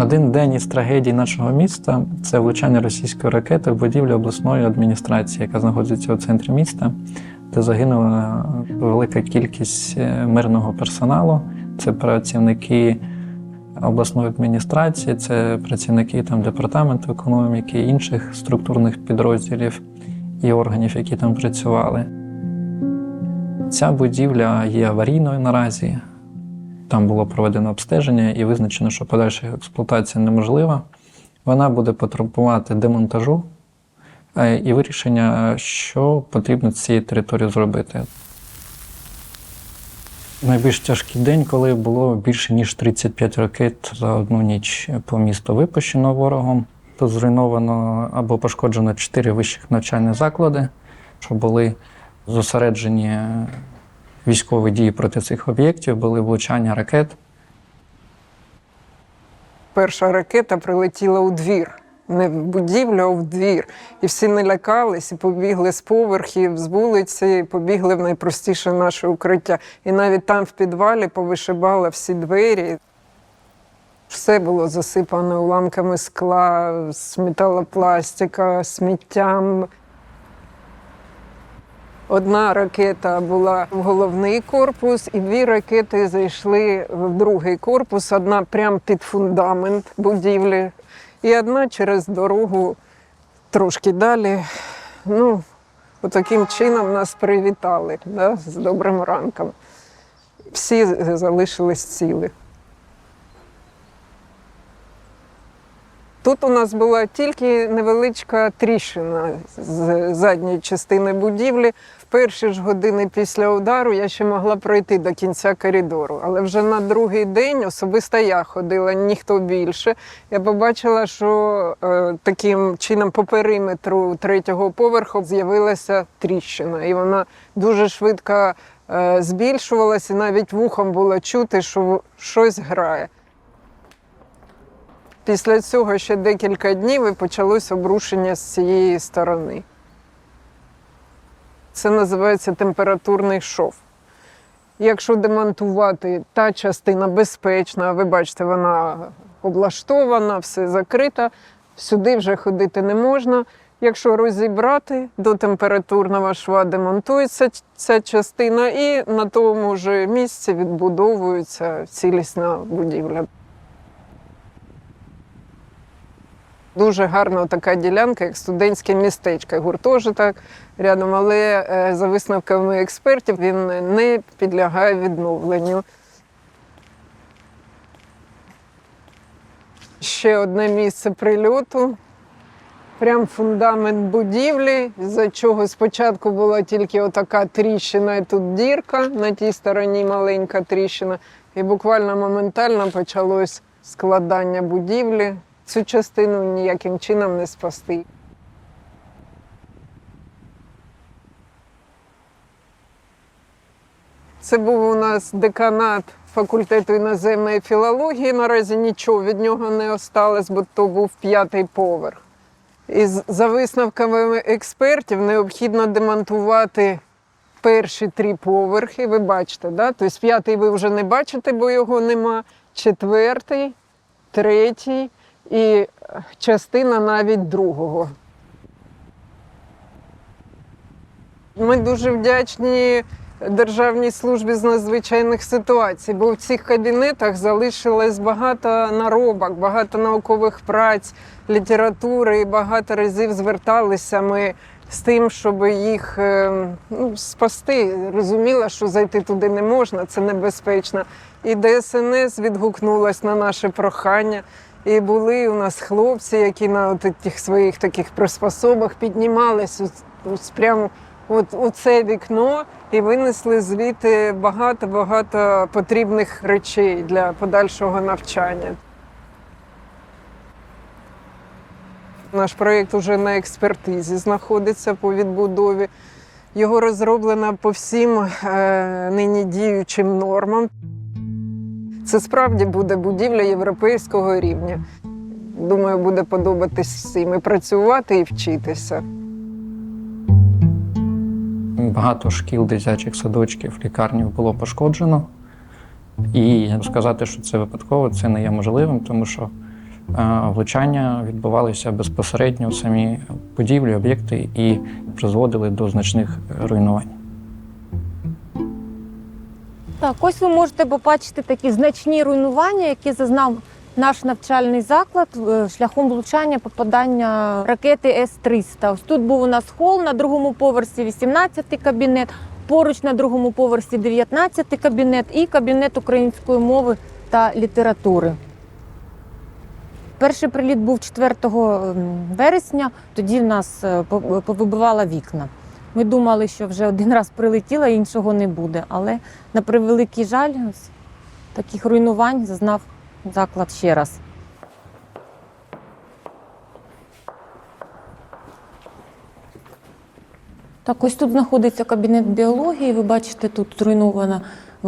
Один день із трагедій нашого міста це влучання російської ракети в будівлю обласної адміністрації, яка знаходиться у центрі міста, де загинула велика кількість е, мирного персоналу. Це працівники обласної адміністрації, це працівники там департаменту економіки, інших структурних підрозділів і органів, які там працювали. Ця будівля є аварійною наразі. Там було проведено обстеження і визначено, що подальша експлуатація неможлива. Вона буде потребувати демонтажу е, і вирішення, що потрібно з цією територією зробити. Найбільш тяжкий день, коли було більше ніж 35 ракет за одну ніч по місту випущено ворогом. Тут зруйновано або пошкоджено 4 вищих навчальні заклади, що були зосереджені військові дії проти цих об'єктів, були влучання ракет. Перша ракета прилетіла у двір. Не в будівлю, а в двір. І всі не лякались і побігли з поверхів, з вулиці, побігли в найпростіше наше укриття. І навіть там в підвалі повишибали всі двері. Все було засипано уламками скла, металопластика, сміттям. Одна ракета була в головний корпус, і дві ракети зайшли в другий корпус. Одна прямо під фундамент будівлі, і одна через дорогу трошки далі. Ну, отаким чином нас привітали да, з добрим ранком. Всі залишились цілі. Тут у нас була тільки невеличка тріщина з задньої частини будівлі. В перші ж години після удару я ще могла пройти до кінця коридору. Але вже на другий день особисто я ходила, ніхто більше. Я побачила, що е, таким чином по периметру третього поверху з'явилася тріщина, і вона дуже швидко е, збільшувалася, навіть вухом було чути, що щось грає. Після цього ще декілька днів і почалось обрушення з цієї сторони. Це називається температурний шов. Якщо демонтувати, та частина безпечна, ви бачите, вона облаштована, все закрито, сюди вже ходити не можна. Якщо розібрати до температурного шва, демонтується ця частина, і на тому ж місці відбудовується цілісна будівля. Дуже гарна така ділянка, як студентське містечко, гуртожиток рядом, але е, за висновками експертів він не підлягає відновленню. Ще одне місце прильоту. Прям фундамент будівлі, з-за чого спочатку була тільки отака тріщина, і тут дірка, на тій стороні маленька тріщина. І буквально моментально почалось складання будівлі. Цю частину ніяким чином не спасти. Це був у нас деканат факультету іноземної філології. Наразі нічого від нього не осталось, бо то був п'ятий поверх. І за висновками експертів необхідно демонтувати перші три поверхи. Ви бачите, да? тобто п'ятий ви вже не бачите, бо його нема. Четвертий, третій і частина навіть другого. Ми дуже вдячні Державній службі з надзвичайних ситуацій, бо в цих кабінетах залишилось багато наробок, багато наукових праць, літератури, і багато разів зверталися ми з тим, щоб їх е, ну, спасти. Розуміла, що зайти туди не можна, це небезпечно. І ДСНС відгукнулась на наше прохання. І були у нас хлопці, які на от тих своїх таких приспособах піднімались ось- прямо от у це вікно і винесли звідти багато-багато потрібних речей для подальшого навчання. Наш проєкт уже на експертизі знаходиться по відбудові. Його розроблено по всім е, нині діючим нормам. Це справді буде будівля європейського рівня. Думаю, буде подобатись всім і працювати, і вчитися. Багато шкіл, дитячих садочків, лікарнів було пошкоджено. І сказати, що це випадково, це не є можливим, тому що е, влучання відбувалися безпосередньо в самі будівлі, об'єкти і призводили до значних руйнувань. Так, ось ви можете побачити такі значні руйнування, які зазнав наш навчальний заклад е, шляхом влучання попадання ракети С-300. Ось тут був у нас хол на другому поверсі 18-й кабінет, поруч на другому поверсі 19-й кабінет і кабінет української мови та літератури. Перший приліт був 4 вересня, тоді в нас е, по- повибивало вікна. Ми думали, що вже один раз прилетіло, іншого не буде. Але на превеликий жаль, таких руйнувань зазнав заклад ще раз. Так, ось тут знаходиться кабінет біології. Ви бачите, тут зруйнована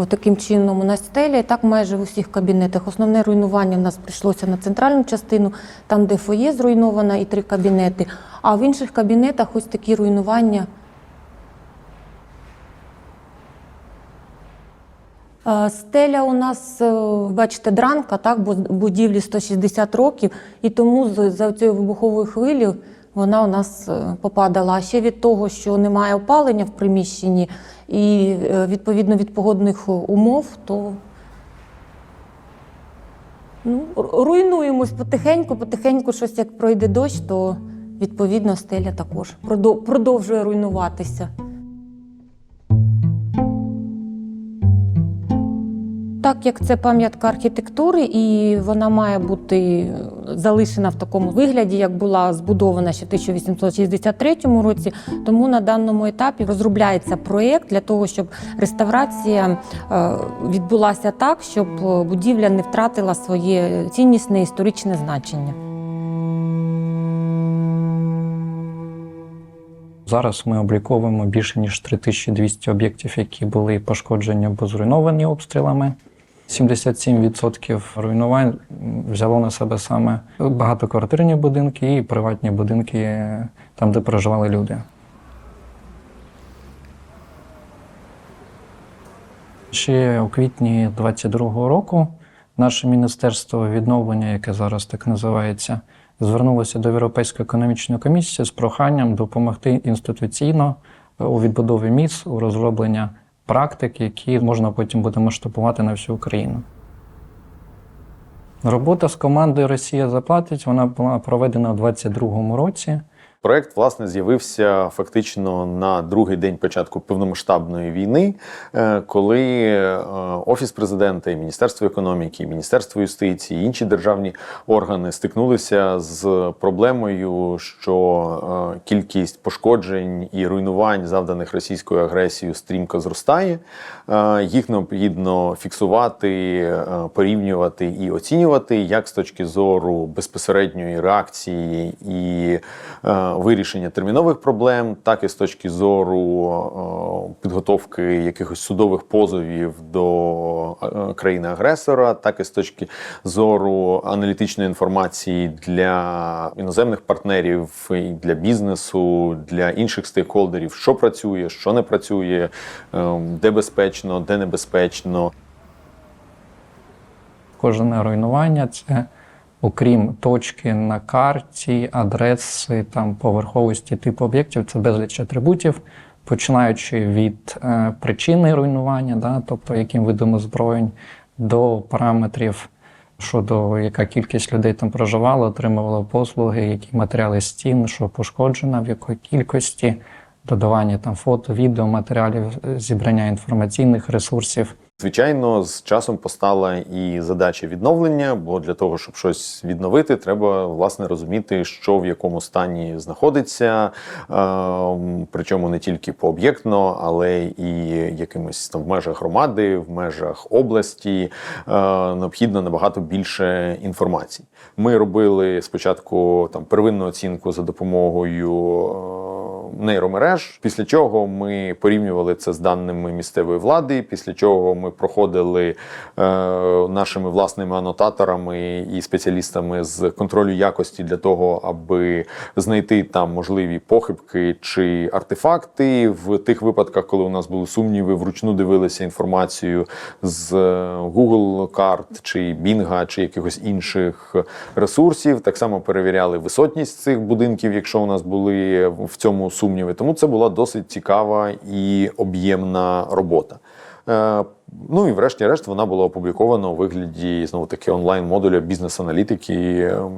таким чином у нас стеля, і так майже в усіх кабінетах. Основне руйнування в нас прийшлося на центральну частину, там, де фоє зруйнована, і три кабінети. А в інших кабінетах ось такі руйнування. Стеля у нас, е, бачите, дранка, так, будівлі 160 років, і тому за цією вибуховою хвилею вона у нас е, попадала. А ще від того, що немає опалення в приміщенні, і е, відповідно від погодних умов, то ну, руйнуємось потихеньку, потихеньку щось як пройде дощ, то відповідно стеля також продовжує руйнуватися. Так як це пам'ятка архітектури, і вона має бути залишена в такому вигляді, як була збудована ще в 1863 році. Тому на даному етапі розробляється проєкт для того, щоб реставрація е, відбулася так, щоб е, будівля не втратила своє ціннісне історичне значення. Зараз ми обліковуємо більше ніж 3200 об'єктів, які були пошкоджені або зруйновані обстрілами. 77% руйнувань взяло на себе саме багатоквартирні будинки і приватні будинки, там, де проживали люди. Ще у квітні 22-го року наше міністерство відновлення, яке зараз так називається, звернулося до Європейської економічної комісії з проханням допомогти інституційно у відбудові міст, у розробленні практик, які можна потім буде масштабувати на всю Україну. Робота з командою Росія заплатить вона була проведена у 2022 році. Проект власне з'явився фактично на другий день початку повномасштабної війни, е, коли е, офіс президента, і Міністерство економіки, і Міністерство юстиції, і інші державні органи стикнулися з проблемою, що е, кількість пошкоджень і руйнувань, завданих російською агресією, стрімко зростає. Їх необхідно фіксувати, порівнювати і оцінювати, як з точки зору безпосередньої реакції і вирішення термінових проблем, так і з точки зору е, підготовки якихось судових позовів до е, країни-агресора, так і з точки зору аналітичної інформації для іноземних партнерів, для бізнесу, для інших стейкхолдерів, що працює, що не працює, е, де безпечно, де небезпечно. Кожне руйнування це, окрім точки на карті, адреси, там, поверховості типу об'єктів, це безліч атрибутів, починаючи від е, причини руйнування, да, тобто яким видом озброєнь, до параметрів щодо яка кількість людей там проживала, отримувала послуги, які матеріали стін, що пошкоджено, в якої кількості, додавання там фото, відео, матеріалів, е, зібрання інформаційних ресурсів. Звичайно, з часом постала і задача відновлення, бо для того, щоб щось відновити, треба власне розуміти, що в якому стані знаходиться, е, причому не тільки пооб'єктно, але і якимось там в межах громади, в межах області е, необхідно набагато більше інформації. Ми робили спочатку там первинну оцінку за допомогою. Нейромереж. Після чого ми порівнювали це з даними місцевої влади. Після чого ми проходили е, нашими власними анотаторами і спеціалістами з контролю якості для того, аби знайти там можливі похибки чи артефакти в тих випадках, коли у нас були сумніви, вручну дивилися інформацію з е, Google карт чи Bing, чи якихось інших ресурсів. Так само перевіряли висотність цих будинків, якщо у нас були в цьому сумніви. Тому це була досить цікава і об'ємна робота. Е, Ну і врешті-решт вона була опублікована у вигляді знову таки онлайн-модуля бізнес-аналітики,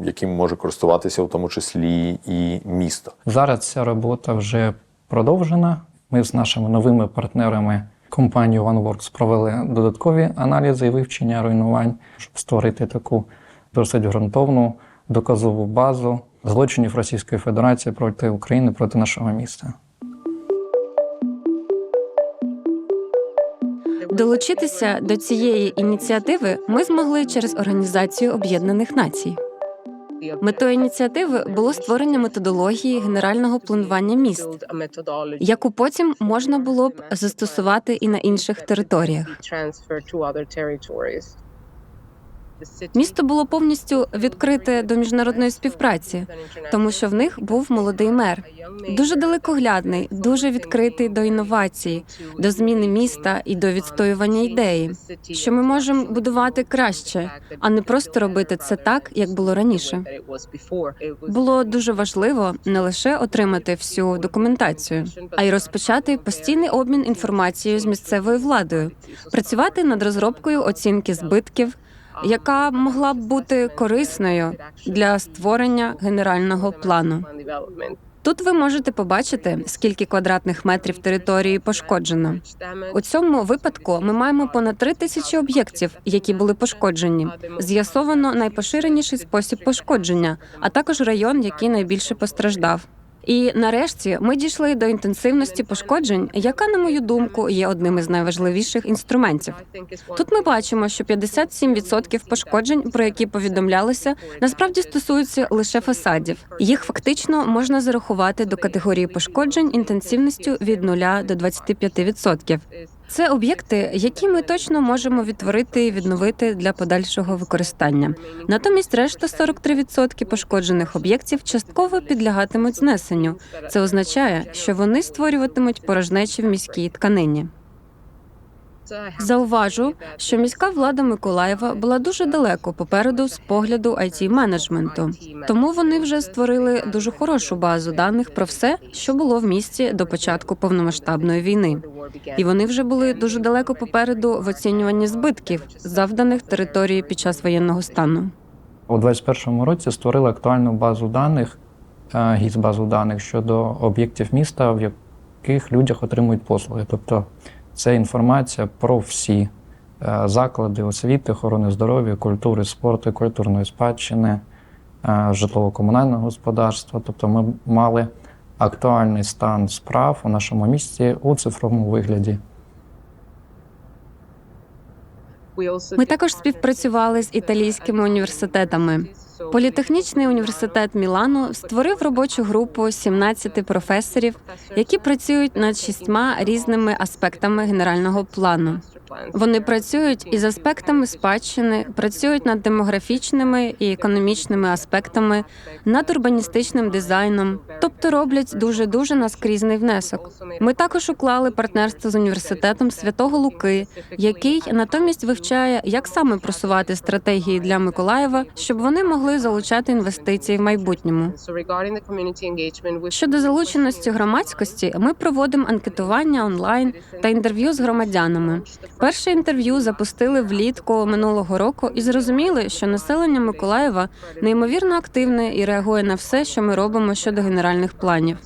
яким може користуватися в тому числі і місто. Зараз ця робота вже продовжена. Ми з нашими новими партнерами компанією OneWorks провели додаткові аналізи і вивчення руйнувань, щоб створити таку досить ґрунтовну доказову базу злочинів Російської Федерації проти України, проти нашого міста. Долучитися до цієї ініціативи ми змогли через Організацію Об'єднаних Націй. Метою ініціативи було створення методології генерального планування міст, яку потім можна було б застосувати і на інших територіях. Місто було повністю відкрите до міжнародної співпраці, тому що в них був молодий мер, дуже далекоглядний, дуже відкритий до інновацій, до зміни міста і до відстоювання ідеї, що ми можемо будувати краще, а не просто робити це так, як було раніше. Було дуже важливо не лише отримати всю документацію, а й розпочати постійний обмін інформацією з місцевою владою, працювати над розробкою оцінки збитків, яка могла б бути корисною для створення генерального плану. Тут ви можете побачити, скільки квадратних метрів території пошкоджено. У цьому випадку ми маємо понад три тисячі об'єктів, які були пошкоджені. З'ясовано найпоширеніший спосіб пошкодження, а також район, який найбільше постраждав. І нарешті ми дійшли до інтенсивності пошкоджень, яка, на мою думку, є одним із найважливіших інструментів. Тут ми бачимо, що 57% пошкоджень, про які повідомлялося, насправді стосуються лише фасадів. Їх фактично можна зарахувати до категорії пошкоджень інтенсивністю від 0 до 25%. Це об'єкти, які ми точно можемо відтворити і відновити для подальшого використання. Натомість решта 43% пошкоджених об'єктів частково підлягатимуть знесенню. Це означає, що вони створюватимуть порожнечі в міській тканині. Зауважу, що міська влада Миколаєва була дуже далеко попереду з погляду it менеджменту тому вони вже створили дуже хорошу базу даних про все, що було в місті до початку повномасштабної війни. І вони вже були дуже далеко попереду в оцінюванні збитків, завданих території під час воєнного стану. У 2021 році створили актуальну базу даних, е, гіс базу даних щодо об'єктів міста, в яких людях отримують послуги. Тобто це інформація про всі е, заклади освіти, охорони здоров'я, культури, спорту, культурної спадщини, е, житлово-комунального господарства. Тобто ми мали актуальний стан справ у нашому місті у цифровому вигляді. Ми також співпрацювали з італійськими університетами. Політехнічний університет Мілану створив робочу групу 17 професорів, які працюють над шістьма різними аспектами генерального плану. Вони працюють із аспектами спадщини, працюють над демографічними і економічними аспектами, над урбаністичним дизайном, тобто роблять дуже дуже наскрізний внесок. Ми також уклали партнерство з університетом Святого Луки, який натомість вивчає, як саме просувати стратегії для Миколаєва, щоб вони могли залучати інвестиції в майбутньому. Щодо залученості громадськості, ми проводимо анкетування онлайн та інтерв'ю з громадянами. Перше інтерв'ю запустили влітку минулого року і зрозуміли, що населення Миколаєва неймовірно активне і реагує на все, що ми робимо щодо генеральних планів.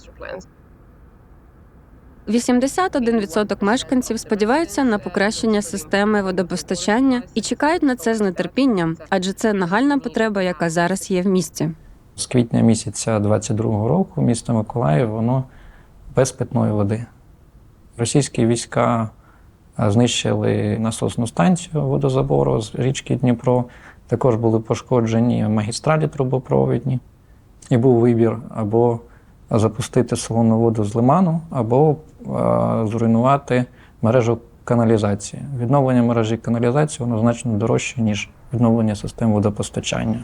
81% мешканців сподіваються на покращення системи водопостачання і чекають на це з нетерпінням, адже це нагальна потреба, яка зараз є в місті. З квітня місяця 22-го року місто Миколаїв воно без питної води. Російські війська знищили насосну станцію водозабору з річки Дніпро. Також були пошкоджені магістралі трубопровідні. І був вибір або запустити солону воду з лиману або зруйнувати мережу каналізації. Відновлення мережі каналізації воно значно дорожче, ніж відновлення систем водопостачання.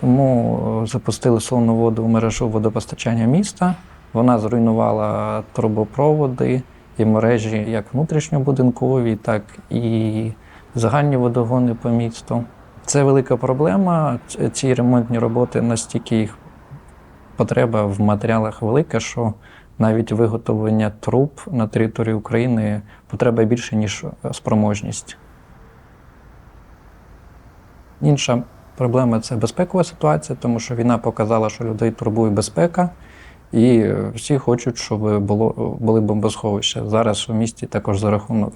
Тому е, запустили солону воду в мережу водопостачання міста. Вона зруйнувала трубопроводи і мережі як внутрішньобудинкові, так і загальні водогони по місту. Це велика проблема. Ці ремонтні роботи настільки їх потреба в матеріалах велика, що навіть виготовлення труб на території України потреба більше, ніж е, спроможність. Інша проблема це безпекова ситуація, тому що війна показала, що людей турбує безпека, і е, всі хочуть, щоб було, були бомбосховища. Зараз у місті також за рахунок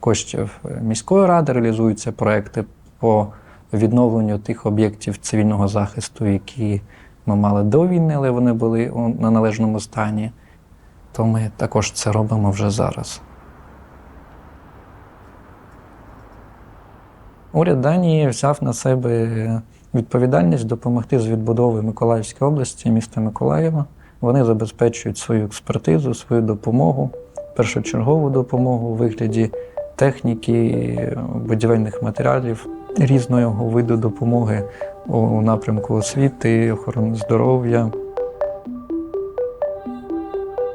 коштів е, міської ради реалізуються проекти по відновленню тих об'єктів цивільного захисту, які ми мали до війни, але вони були на належному стані. То ми також це робимо вже зараз. Уряд Данії взяв на себе відповідальність допомогти з відбудовою Миколаївської області, міста Миколаєва. Вони забезпечують свою експертизу, свою допомогу, першочергову допомогу у вигляді техніки, будівельних матеріалів, різного виду допомоги у напрямку освіти, охорони здоров'я.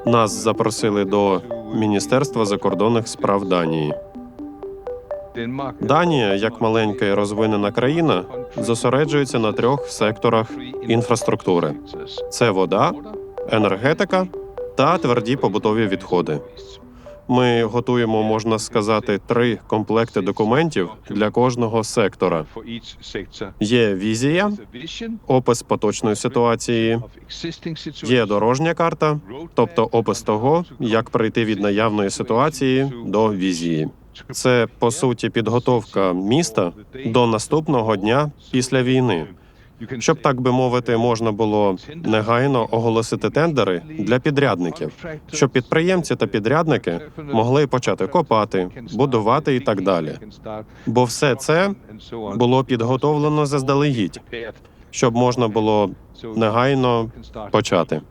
Нас запросили до Міністерства закордонних справ Данії. Данія, як маленька і розвинена країна, зосереджується на трьох секторах інфраструктури: це вода, енергетика та тверді побутові відходи. Ми готуємо, можна сказати, три комплекти документів для кожного сектора. Є візія, опис поточної ситуації, є дорожня карта, тобто опис того, як прийти від наявної ситуації до візії. Це по суті підготовка міста до наступного дня після війни, щоб так би мовити, можна було негайно оголосити тендери для підрядників, щоб підприємці та підрядники могли почати копати, будувати і так далі. Бо все це було підготовлено заздалегідь, щоб можна було негайно почати.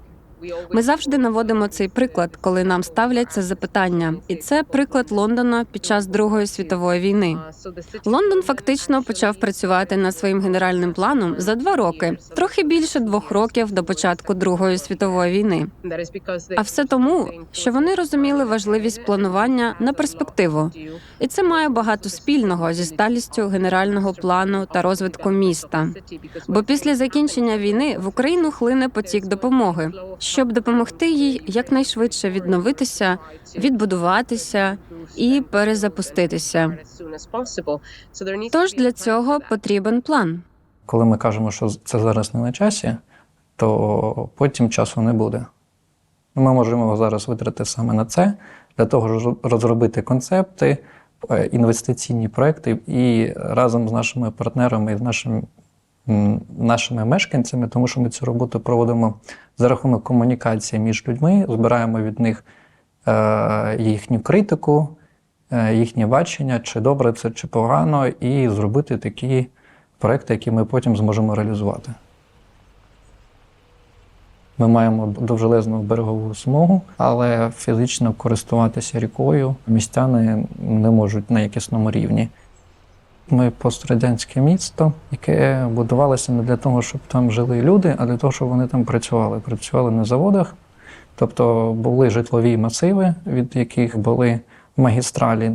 Ми завжди наводимо цей приклад, коли нам ставлять це запитання, і це приклад Лондона під час Другої світової війни. Лондон фактично почав працювати над своїм генеральним планом за два роки, трохи більше двох років до початку Другої світової війни. А все тому, що вони розуміли важливість планування на перспективу, і це має багато спільного зі сталістю генерального плану та розвитку міста. Бо після закінчення війни в Україну хлине потік допомоги, щоб допомогти їй якнайшвидше відновитися, відбудуватися і перезапуститися. Тож для цього потрібен план. Коли ми кажемо, що це зараз не на часі, то потім часу не буде. Ми можемо його зараз витратити саме на це, для того, щоб розробити концепти, е, інвестиційні проекти і разом з нашими партнерами і з нашими, нашими мешканцями, тому що ми цю роботу проводимо за рахунок комунікації між людьми, збираємо від них е, їхню критику, е, їхнє бачення, чи добре це, чи погано, і зробити такі проекти, які ми потім зможемо реалізувати. Ми маємо довжелезну берегову смугу, але фізично користуватися рікою містяни не можуть на якісному рівні. Ми пострадянське місто, яке будувалося не для того, щоб там жили люди, а для того, щоб вони там працювали. Працювали на заводах, тобто були житлові масиви, від яких були магістралі,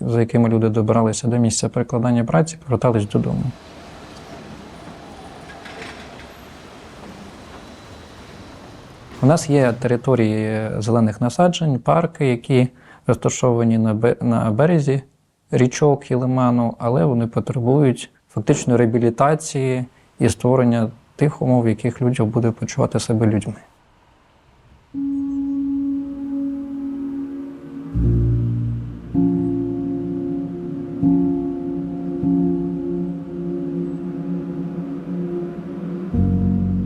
за якими люди добиралися до місця перекладання праці, повертались додому. У нас є території зелених насаджень, парки, які розташовані на березі річок і лиману, але вони потребують фактично реабілітації і створення тих умов, в яких людям буде почувати себе людьми.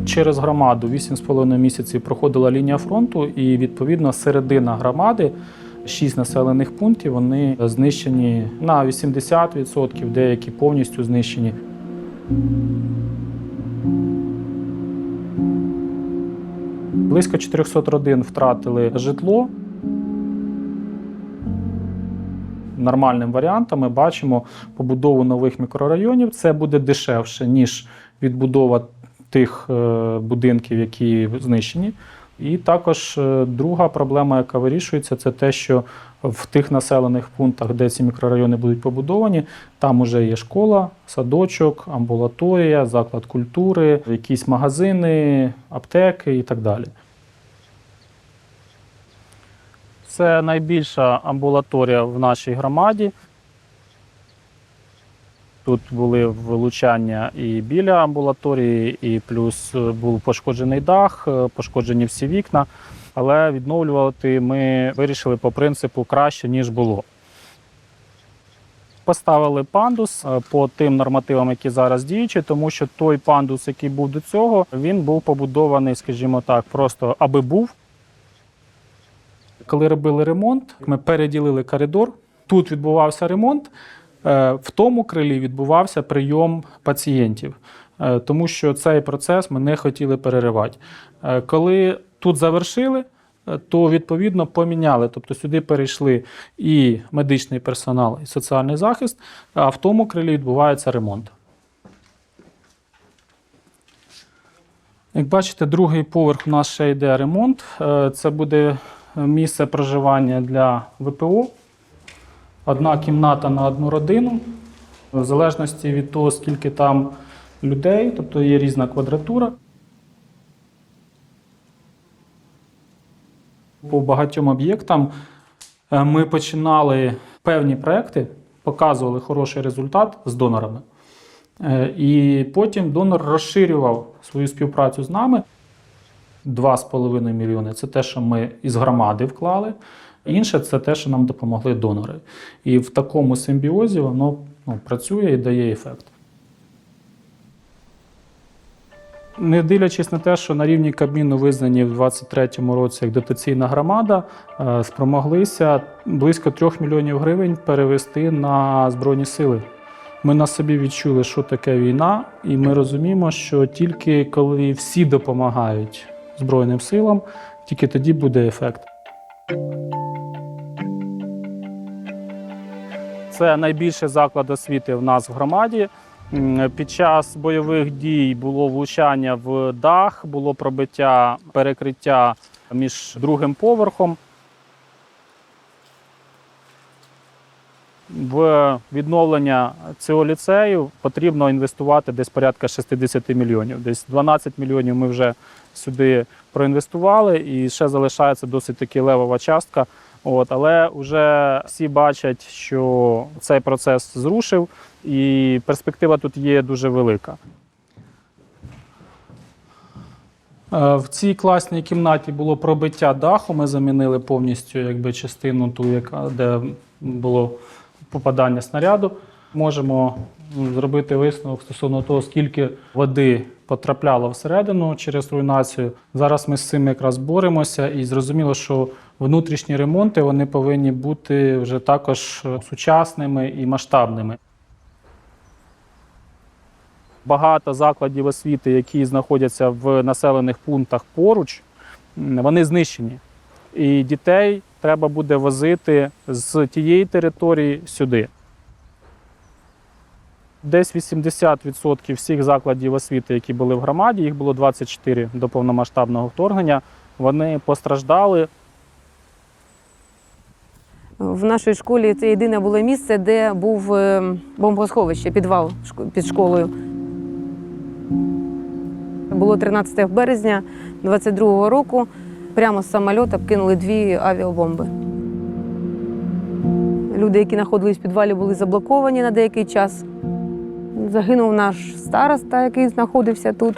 Через громаду 8,5 місяців проходила лінія фронту, і відповідно середина громади, 6 населених пунктів, вони знищені на 80%, деякі повністю знищені. Близько 400 родин втратили житло. Нормальним варіантом ми бачимо побудову нових мікрорайонів. Це буде дешевше, ніж відбудова тих е, будинків, які знищені. І також е, друга проблема, яка вирішується, це те, що в тих населених пунктах, де ці мікрорайони будуть побудовані, там вже є школа, садочок, амбулаторія, заклад культури, якісь магазини, аптеки і так далі. Це найбільша амбулаторія в нашій громаді. Тут були влучання і біля амбулаторії, і плюс е, був пошкоджений дах, е, пошкоджені всі вікна. Але відновлювати ми вирішили по принципу краще, ніж було. Поставили пандус е, по тим нормативам, які зараз діючі, тому що той пандус, який був до цього, він був побудований, скажімо так, просто аби був. Коли робили ремонт, ми переділили коридор. Тут відбувався ремонт, в тому крилі відбувався прийом пацієнтів, е, тому що цей процес ми не хотіли переривати. Е, Коли тут завершили, е, то відповідно поміняли. Тобто сюди перейшли і медичний персонал, і соціальний захист, а в тому крилі відбувається ремонт. Як бачите, другий поверх у нас ще йде ремонт. Е, Це буде місце проживання для ВПО. Одна кімната на одну родину. В залежності від того, скільки там людей, тобто є різна квадратура. По багатьом об'єктам е, ми починали певні проекти, показували хороший результат з донорами. Е, І потім донор розширював свою співпрацю з нами. 2,5 мільйони це те, що ми із громади вклали. Інше це те, що нам допомогли донори. І в такому симбіозі воно ну, працює і дає ефект. Не дивлячись на те, що на рівні Кабміну визнані в 2023 році як дотаційна громада, е, спромоглися близько 3 мільйонів гривень перевести на Збройні сили. Ми на собі відчули, що таке війна, і ми розуміємо, що тільки коли всі допомагають Збройним силам, тільки тоді буде ефект. Це найбільший заклад освіти в нас в громаді. Під час бойових дій було влучання в дах, було пробиття перекриття між другим поверхом. В відновлення цього ліцею потрібно інвестувати десь порядка 60 мільйонів. Десь 12 мільйонів ми вже сюди проінвестували, і ще залишається досить таки левова частка. От, але вже всі бачать, що цей процес зрушив, і перспектива тут є дуже велика. Е, В цій класній кімнаті було пробиття даху. Ми замінили повністю якби, частину, ту, яка, де було попадання снаряду. Можемо зробити висновок стосовно того, скільки води потрапляло всередину через руйнацію. Зараз ми з цим якраз боремося, і зрозуміло, що внутрішні ремонти вони повинні бути вже також е, сучасними і масштабними. Багато закладів освіти, які знаходяться в населених пунктах поруч, вони знищені. І дітей треба буде возити з тієї території сюди. Десь 80% всіх закладів освіти, які були в громаді, їх було 24 до повномасштабного вторгнення, вони постраждали. В нашій школі це єдине було місце, де був е, бомбосховище, підвал під школою. Було 13 березня 22-го року. Прямо з самольота кинули дві авіабомби. Люди, які знаходились в підвалі, були заблоковані на деякий час. Загинув наш староста, який знаходився тут.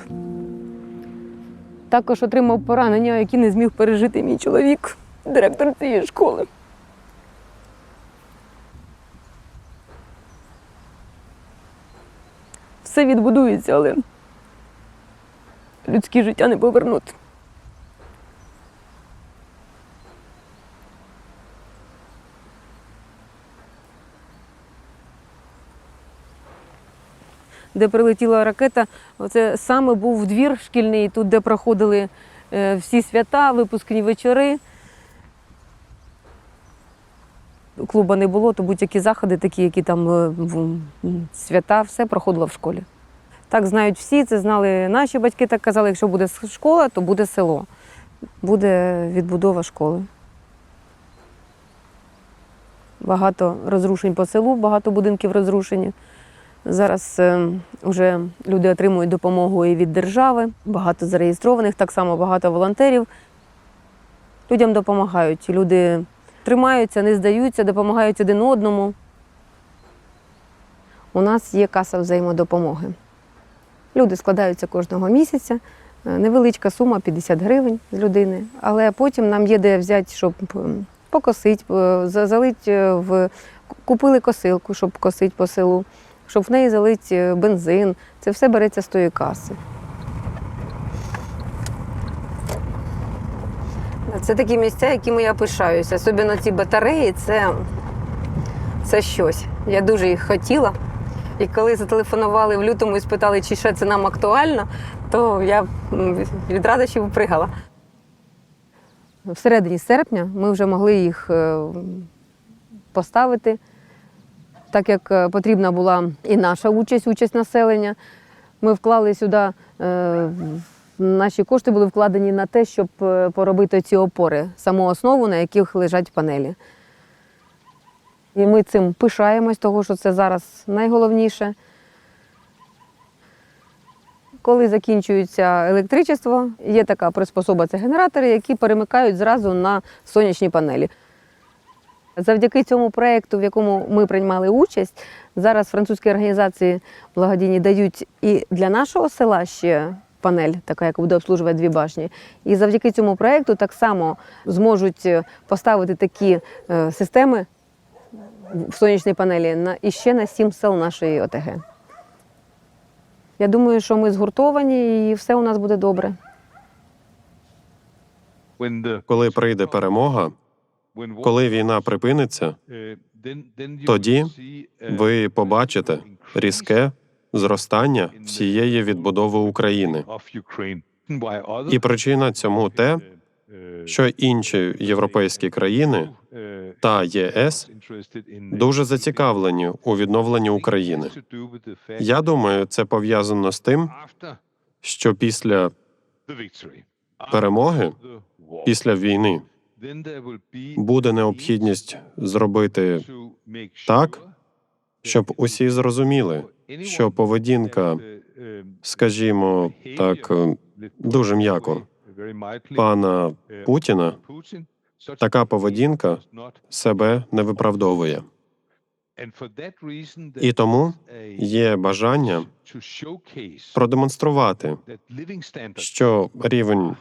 Також отримав поранення, які не зміг пережити мій чоловік, директор цієї школи. Все відбудується, але людське життя не повернути. Де прилетіла ракета, оце саме був двір шкільний, тут, де проходили е, всі свята, випускні вечори. Клуба не було, то будь-які заходи, такі, які там е, свята, все проходило в школі. Так знають всі, це знали наші батьки, так казали, якщо буде школа, то буде село, буде відбудова школи. Багато розрушень по селу, багато будинків розрушені. Зараз е, вже люди отримують допомогу і від держави, багато зареєстрованих, так само багато волонтерів. Людям допомагають. Люди тримаються, не здаються, допомагають один одному. У нас є каса взаємодопомоги. Люди складаються кожного місяця. Е, Невеличка сума 50 гривень з людини, але потім нам є де взяти, щоб покосити, залити в купили косилку, щоб косити по селу, щоб в неї залити е, бензин. Це все береться з тої каси. Це такі місця, якими я пишаюся. Особливо ці батареї, це, це щось. Я дуже їх хотіла. І коли зателефонували в лютому і спитали, чи ще це нам актуально, то я від радощів пригала. Всередині серпня ми вже могли їх е, поставити, так як е, потрібна була і наша участь, участь населення. Ми вклали сюди, е, наші кошти були вкладені на те, щоб е, поробити ці опори, саму основу, на яких лежать панелі. І ми цим пишаємось, того що це зараз найголовніше. Коли закінчується електричество, є така приспособа це генератори, які перемикають зразу на сонячні панелі. Завдяки цьому проєкту, в якому ми приймали участь, зараз французькі організації благодійні дають і для нашого села ще панель, така, яка буде обслужувати дві башні. І завдяки цьому проєкту так само зможуть е, поставити такі е, системи в сонячній панелі на, і ще на сім сел нашої ОТГ. Я думаю, що ми згуртовані і все у нас буде добре. Коли прийде перемога, коли війна припиниться, тоді ви побачите різке зростання всієї відбудови України. І причина цьому те, що інші європейські країни та ЄС дуже зацікавлені у відновленні України. Я думаю, це пов'язано з тим, що після перемоги, після війни, буде необхідність зробити так, щоб усі зрозуміли, що поведінка, скажімо так, дуже м'яко, пана Путіна, така поведінка себе не виправдовує. І тому є бажання продемонструвати, що рівень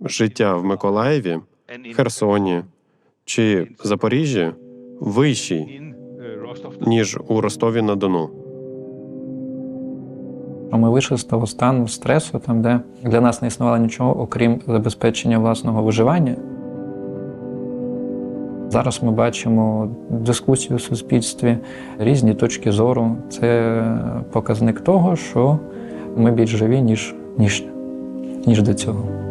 життя в Миколаєві, Херсоні чи Запоріжжі вищий, ніж у Ростові на Дону. Ми вийшли з того стану стресу, там, де для нас не існувало нічого, окрім забезпечення власного виживання. Зараз ми бачимо дискусію в суспільстві, різні точки зору. Це показник того, що ми більш живі, ніж, ніж, ніж до цього.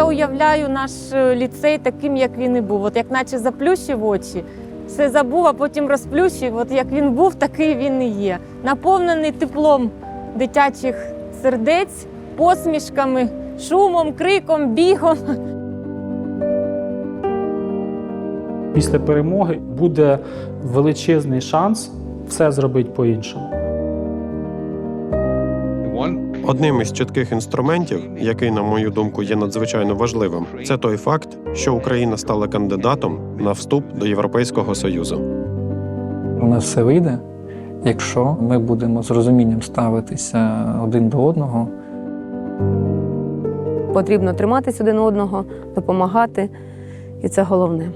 Я уявляю наш е, ліцей таким, як він і був. От як наче заплющив очі, все забув, а потім розплющив. От як він був, такий він і є. Наповнений теплом дитячих сердець, посмішками, шумом, криком, бігом. Після перемоги буде величезний шанс все зробити по-іншому. Одним із чітких інструментів, який, на мою думку, є надзвичайно важливим, це той факт, що Україна стала кандидатом на вступ до Європейського Союзу. У нас все вийде, якщо ми будемо з розумінням ставитися один до одного. Потрібно триматись один одного, допомагати, і це головне.